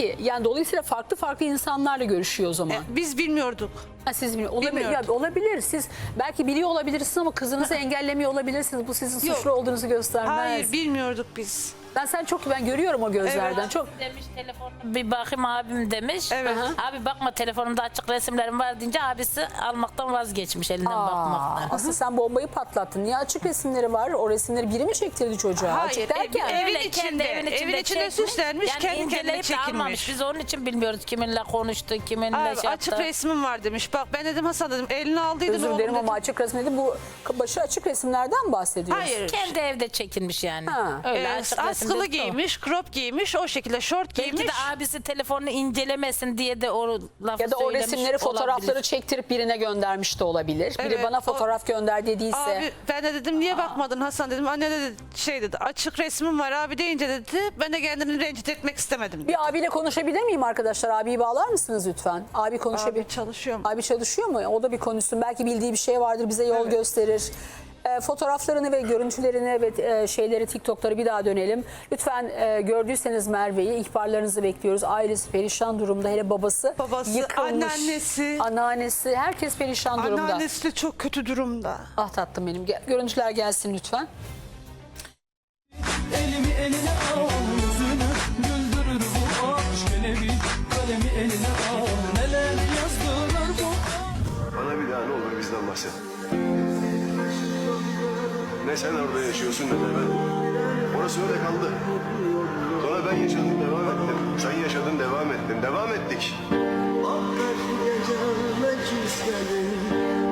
Ki, Yani dolayısıyla farklı farklı insanlarla görüşüyor o zaman. E, Biz bilmiyorduk. Ha, siz bilmiyor- olabilir, ya, olabilir. Siz belki biliyor olabilirsiniz ama kızınızı engellemiyor olabilirsiniz. Bu sizin Yok. suçlu olduğunuzu göstermez. Hayır bilmiyorduk biz. Ben sen çok ben görüyorum o gözlerden. Evet. Çok demiş telefon bir bakayım abim demiş. Evet. Abi bakma telefonumda açık resimlerim var deyince abisi almaktan vazgeçmiş elinden Aa, bakmaktan. aslında sen bombayı patlattın. Niye açık resimleri var? O resimleri biri mi çektirdi çocuğa? Hayır, açık derken. ev- evin Öyle içinde, evin içinde çekmiş. süslenmiş, kendi kendine inceleyip de çekilmiş. almamış. Biz onun için bilmiyoruz kiminle konuştu, kiminle Abi, şey açık yaptı. resmim var demiş. Bak ben dedim Hasan dedim elini aldıydın Özür oğlum dilerim dedim. ama açık resim dedi. Bu başı açık resimlerden bahsediyorsun. Hayır. Kendi evde çekilmiş yani. Ha. Öyle Ee, açık resim askılı o. giymiş, crop giymiş, o şekilde short Belki giymiş. de abisi telefonunu incelemesin diye de o lafı Ya da o söylemiş resimleri, fotoğrafları olabilir. çektirip birine göndermiş de olabilir. Biri Evet, bana o- fotoğraf gönder dediyse. Abi ben de dedim niye bakmadın Hasan dedim. Anne dedi şey dedi açık resmim var abi deyince dedi ben de kendini rencide etmek istemedim. dedi. Bir abiyle konuşabilir miyim arkadaşlar? Abiyi bağlar mısınız lütfen? Abi konuşabilir. Abi çalışıyorum. Abi çalışıyor mu? O da bir konuşsun. Belki bildiği bir şey vardır bize yol Evet. gösterir. E, fotoğraflarını ve görüntülerini ve e, şeyleri TikTok'ları bir daha dönelim. Lütfen e, gördüyseniz Merve'yi ihbarlarınızı bekliyoruz. Ailesi perişan durumda. Hele babası, Babası, yıkılmış. anneannesi. Anneannesi. Herkes perişan durumda. Anneannesi de çok kötü durumda. Ah tatlım benim. Gel- Görüntüler gelsin lütfen. Elimi eline al yüzünü güldürür bu aşk Elevi kalemi eline al neler yazdırır bu Bana bir daha ne olur bizden bahset. Ne sen orada yaşıyorsun ne de ben. Orası öyle kaldı. Sonra ben yaşadım devam ettim. Sen yaşadın devam ettin. Devam ettik. Affet gelmek istedim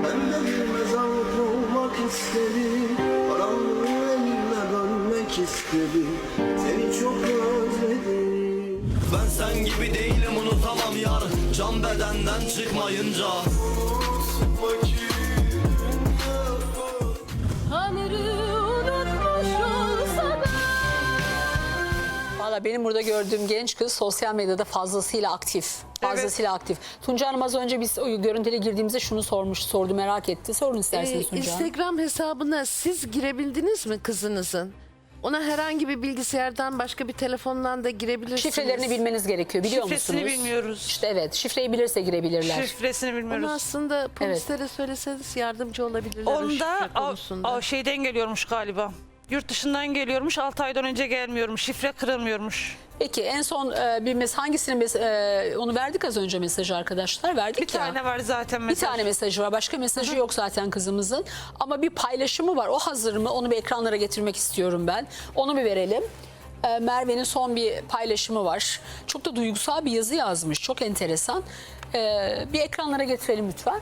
Ben de bir mezarlık olmak istedim Karanlığı elimle dönmek istedim Seni çok özledim Ben sen gibi değilim unutamam yar Can bedenden çıkmayınca Benim burada gördüğüm genç kız sosyal medyada fazlasıyla aktif. Fazlasıyla aktif. Tunca Hanım az önce biz o görüntüye girdiğimizde şunu sormuş, sordu merak etti. Sorun isterseniz Ee, Tunca Hanım. Instagram hesabına siz girebildiniz mi kızınızın? Ona herhangi bir bilgisayardan başka bir telefondan da girebilirsiniz. Şifrelerini bilmeniz gerekiyor biliyor Şifresini musunuz? bilmiyoruz. İşte evet şifreyi bilirse girebilirler. Şifresini Onu bilmiyoruz. aslında polislere söyleseniz yardımcı olabilirler o Onda şifre o, konusunda. o şeyden geliyormuş galiba. Yurt dışından geliyormuş 6 aydan önce gelmiyormuş. Şifre kırılmıyormuş. Peki en son e, bir mes hangisinin mes- e, onu verdik az önce mesajı arkadaşlar verdik Bir ya. tane var zaten Bir mesela. tane mesajı var. Başka mesajı yok zaten kızımızın. Ama bir paylaşımı var. O hazır mı? Onu bir ekranlara getirmek istiyorum ben. Onu bir verelim. Ee, Merve'nin son bir paylaşımı var. Çok da duygusal bir yazı yazmış. Çok enteresan. Ee, bir ekranlara getirelim lütfen.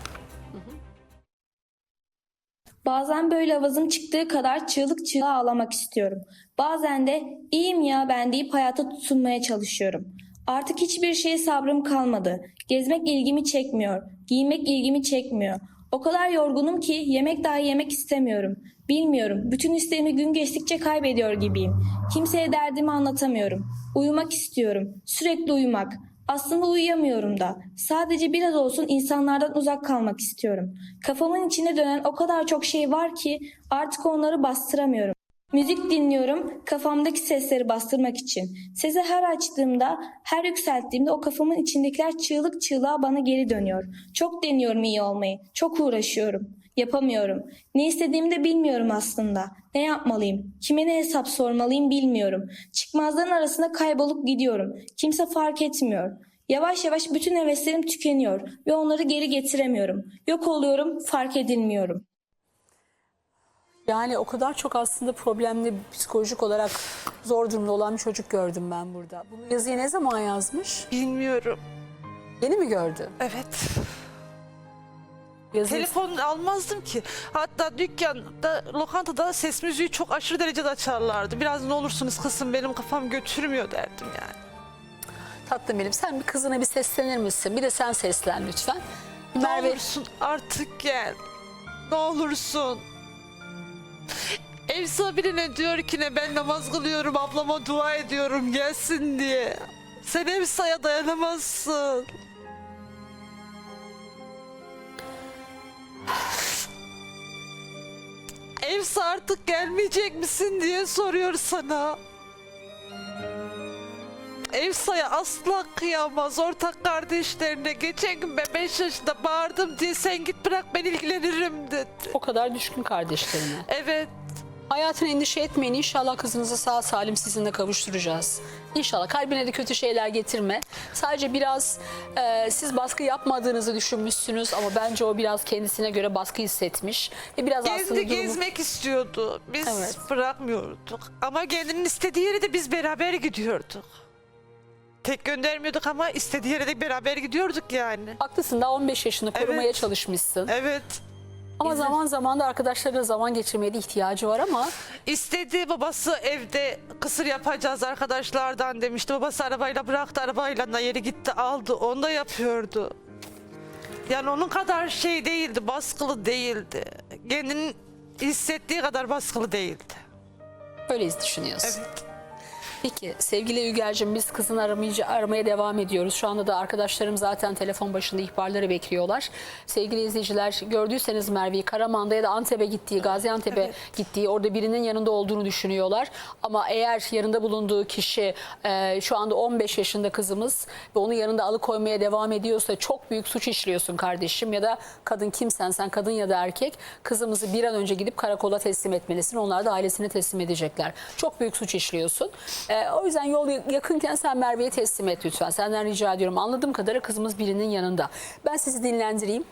Bazen böyle avazım çıktığı kadar çığlık çığlığa ağlamak istiyorum. Bazen de iyiyim ya ben deyip hayata tutunmaya çalışıyorum. Artık hiçbir şeye sabrım kalmadı. Gezmek ilgimi çekmiyor. Giymek ilgimi çekmiyor. O kadar yorgunum ki yemek dahi yemek istemiyorum. Bilmiyorum. Bütün isteğimi gün geçtikçe kaybediyor gibiyim. Kimseye derdimi anlatamıyorum. Uyumak istiyorum. Sürekli uyumak. Aslında uyuyamıyorum da. Sadece biraz olsun insanlardan uzak kalmak istiyorum. Kafamın içine dönen o kadar çok şey var ki artık onları bastıramıyorum. Müzik dinliyorum kafamdaki sesleri bastırmak için. Sesi her açtığımda, her yükselttiğimde o kafamın içindekiler çığlık çığlığa bana geri dönüyor. Çok deniyorum iyi olmayı. Çok uğraşıyorum. Yapamıyorum. Ne istediğimi de bilmiyorum aslında. Ne yapmalıyım? Kime ne hesap sormalıyım bilmiyorum. Çıkmazların arasında kaybolup gidiyorum. Kimse fark etmiyor. Yavaş yavaş bütün heveslerim tükeniyor ve onları geri getiremiyorum. Yok oluyorum, fark edilmiyorum. Yani o kadar çok aslında problemli psikolojik olarak zor durumda olan bir çocuk gördüm ben burada. Bu yazıyı ne zaman yazmış? Bilmiyorum. Yeni mi gördü? Evet. Yazı Telefon almazdım ki. Hatta dükkanda, lokantada ses müziği çok aşırı derecede açarlardı. Biraz ne olursunuz kızım benim kafam götürmüyor derdim yani. tatlım benim. Sen bir kızına bir seslenir misin? Bir de sen seslen lütfen. Ne Merve olursun artık gel. Ne olursun. Ev sahibine diyor ki ne ben namaz kılıyorum ablama dua ediyorum gelsin diye. Sen ev saya dayanamazsın. Evsa artık gelmeyecek misin diye soruyor sana. Evsa'ya asla kıyamaz ortak kardeşlerine. Geçen gün ben 5 yaşında bağırdım diye sen git bırak ben ilgilenirim dedi. O kadar düşkün kardeşlerine. Evet. Hayatını endişe etmeyin. İnşallah kızınızı sağ salim sizinle kavuşturacağız. İnşallah kalbine de kötü şeyler getirme. Sadece biraz e, siz baskı yapmadığınızı düşünmüşsünüz ama bence o biraz kendisine göre baskı hissetmiş. Ve biraz aslında Gezdi durumu... gezmek istiyordu. Biz Evet. bırakmıyorduk. Ama kendinin istediği yere de biz beraber gidiyorduk. Tek göndermiyorduk ama istediği yere de beraber gidiyorduk yani. Haklısın daha 15 yaşında korumaya Evet. çalışmışsın. Evet. Ama zaman zaman da arkadaşlarıyla zaman geçirmeye de ihtiyacı var ama İstedi babası evde kısır yapacağız arkadaşlardan demişti. Babası arabayla bıraktı arabayla da yeri gitti aldı. Onu da yapıyordu. Yani onun kadar şey değildi, baskılı değildi. Kendinin hissettiği kadar baskılı değildi. öyleyiz düşünüyorsun. Evet. Peki sevgili Üger'cim biz kızını aramayıcı, aramaya devam ediyoruz. Şu anda da arkadaşlarım zaten telefon başında ihbarları bekliyorlar. Sevgili izleyiciler gördüyseniz Merve'yi Karaman'da ya da Antep'e gittiği, Gaziantep'e gittiği orada birinin yanında olduğunu düşünüyorlar. Ama eğer yanında bulunduğu kişi e, şu anda 15 yaşında kızımız ve onun yanında alıkoymaya devam ediyorsa çok büyük suç işliyorsun kardeşim ya da kadın kimsen sen kadın ya da erkek kızımızı bir an önce gidip karakola teslim etmelisin. Onlar da ailesine teslim edecekler. Çok büyük suç işliyorsun. Ee, o yüzden yol yakınken sen Merve'ye teslim et lütfen. Senden rica ediyorum. Anladığım kadarıyla kızımız birinin yanında. Ben sizi dinlendireyim.